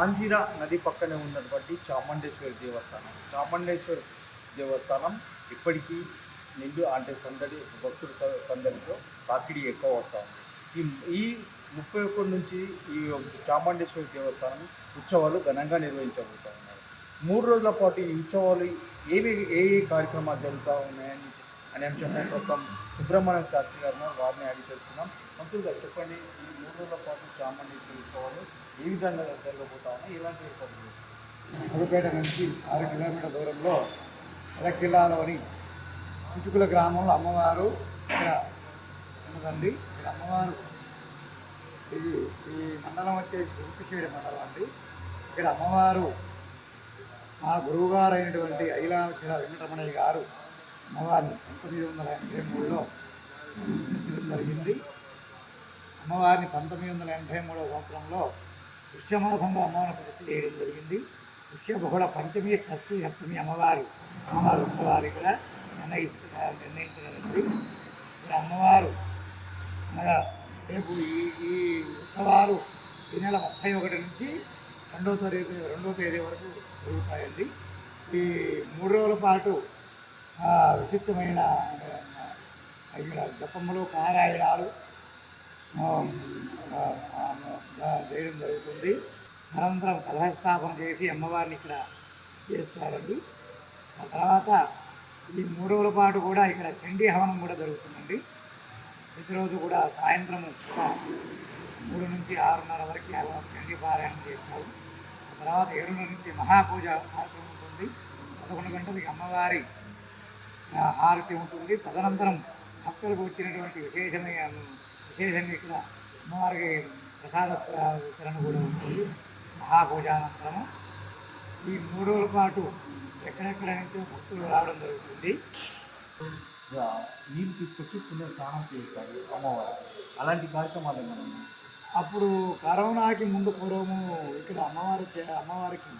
మాంజీరా నది పక్కనే ఉన్నటువంటి చాముండేశ్వరి దేవస్థానం. చాముండేశ్వరి దేవస్థానం ఇప్పటికీ నిండు అంటే సందడి భక్తుల సందడితో తాకిడి ఎక్కువ వస్తూ ఉంది. ఈ ఈ ముప్పై ఒకటి నుంచి ఈ చాముండేశ్వరి దేవస్థానం ఉత్సవాలు ఘనంగా నిర్వహించబోతూ ఉన్నారు. మూడు రోజుల పాటు ఈ ఉత్సవాలు ఏవి ఏ ఏ కార్యక్రమాలు జరుగుతూ ఉన్నాయని అనే అంశంపై ప్రస్తుతం సుబ్రహ్మణ్యం శాస్త్రి గారిని వారిని అడిగి తెలుసుకున్నాం మంత్రులు గారు చెప్పండి ఈ మూడు రోజుల పాటు చామండి ఉత్సవాలు ఏ విధంగా జరగబోతా ఉన్నాయి ఎలాంటి ఏర్పాట్లు నుంచి ఆరు కిలోమీటర్ల దూరంలో ఎలక్కిల్లాలోని చిటుకుల గ్రామంలో అమ్మవారు ఇక్కడ ఉన్నదండి. ఇక్కడ అమ్మవారు ఇది ఈ మండలం వచ్చేసి గుంపిషేడి మండలం అండి. ఇక్కడ అమ్మవారు మా గురువుగారు అయినటువంటి ఐలాచల వెంకటరమణయ్య గారు అమ్మవారిని పంతొమ్మిది వందల ఎనభై మూడులో ప్రతిష్ఠించడం జరిగింది. అమ్మవారిని పంతొమ్మిది వందల ఎనభై మూడవ సంవత్సరంలో పుష్యమాసంలో అమ్మవారిని ప్రతిష్ఠ చేయడం జరిగింది. పుష్య బహుళ పంచమి షష్ఠి సప్తమి అమ్మవారు అమ్మవారు ఉత్సవాలు ఇక్కడ నిర్ణయిస్తున్నారు నిర్ణయించగలిగింది ఇక్కడ అమ్మవారు రేపు ఈ ఈ ఉత్సవాలు ఈ నెల ముప్పై ఒకటి నుంచి రెండవ తేదీ రెండవ తేదీ వరకు జరుగుతాయండి. ఈ మూడు రోజుల పాటు విశిష్టమైన ఆ, ఇక్కడ జపములు పారాయణాలు చేయడం జరుగుతుంది. అనంతరం కలహస్థాపన చేసి అమ్మవారిని ఇక్కడ చేస్తారండి. ఆ తర్వాత ఈ మూడు రోజుల పాటు కూడా ఇక్కడ చండీ హవనం కూడా జరుగుతుందండి. ప్రతిరోజు కూడా సాయంత్రం మూడు నుంచి ఆరున్నర వరకు హవనం చండీ పారాయణం చేస్తారు. ఆ తర్వాత ఏడున్నర నుంచి మహాపూజ కార్యక్రమం ఉంటుంది. పదకొండు గంటలకి అమ్మవారి హారతి ఉంటుంది. తదనంతరం భక్తులకు వచ్చినటువంటి విశేషమైన విశేషంగా ఇక్కడ అమ్మవారికి ప్రసాద ప్ర- వితరణ కూడా ఉంటుంది. మహాపూజానంతరము ఈ మూడు రోజుల పాటు ఎక్కడెక్కడ నుంచో భక్తులు రావడం జరుగుతుంది. నీళ్ళు తీసుకొచ్చి పుణ్య స్నానం చేస్తారు అమ్మవారు. అలాంటి కార్యక్రమాలు ఉన్నాయా? అప్పుడు కరోనాకి ముందు పూర్వము ఇక్కడ అమ్మవారి అమ్మవారికి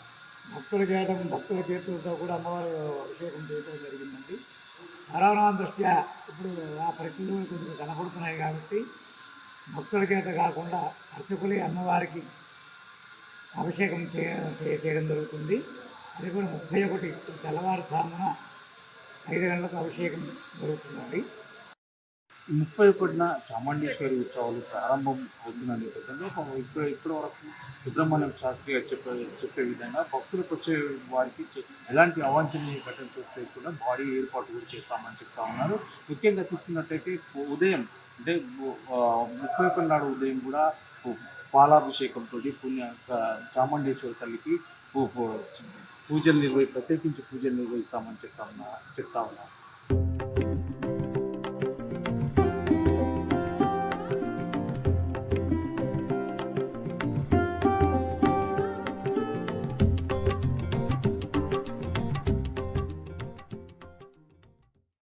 భక్తులు చేయడం భక్తుల చేతులతో కూడా అమ్మవారు అభిషేకం చేయడం జరిగిందండి. కరోనా దృష్ట్యా ఇప్పుడు ఆ ప్రక్రియలు కొంచెం కనపడుతున్నాయి కాబట్టి భక్తుల చేత కాకుండా అర్చకులే అమ్మవారికి అభిషేకం చేయడం జరుగుతుంది. అది కూడా ముప్పై ఒకటి తెల్లవారుజామున ఐదు గంటలకు అభిషేకం జరుగుతుంది ముప్పై ఒకటిన చాముండేశ్వరి ఉత్సవాలు ప్రారంభం అవుతున్న నేపథ్యంలో ఇప్పుడు ఇప్పటి వరకు సుబ్రహ్మణ్యం శాస్త్రి గారు చెప్పే చెప్పే విధంగా భక్తులకు వచ్చే వారికి ఎలాంటి అవాంఛనీయ ఘటన చోటు భారీ ఏర్పాటు కూడా చేస్తామని చెప్తా ఉన్నారు. ముఖ్యంగా తీసుకున్నట్టయితే ఉదయం అంటే ముప్పై ఒకటి నాడు ఉదయం కూడా పాలాభిషేకంతో పుణ్య చాముండేశ్వరి తల్లికి పూజలు నిర్వహి ప్రత్యేకించి పూజలు నిర్వహిస్తామని చెప్తా ఉన్నా చెప్తా ఉన్నారు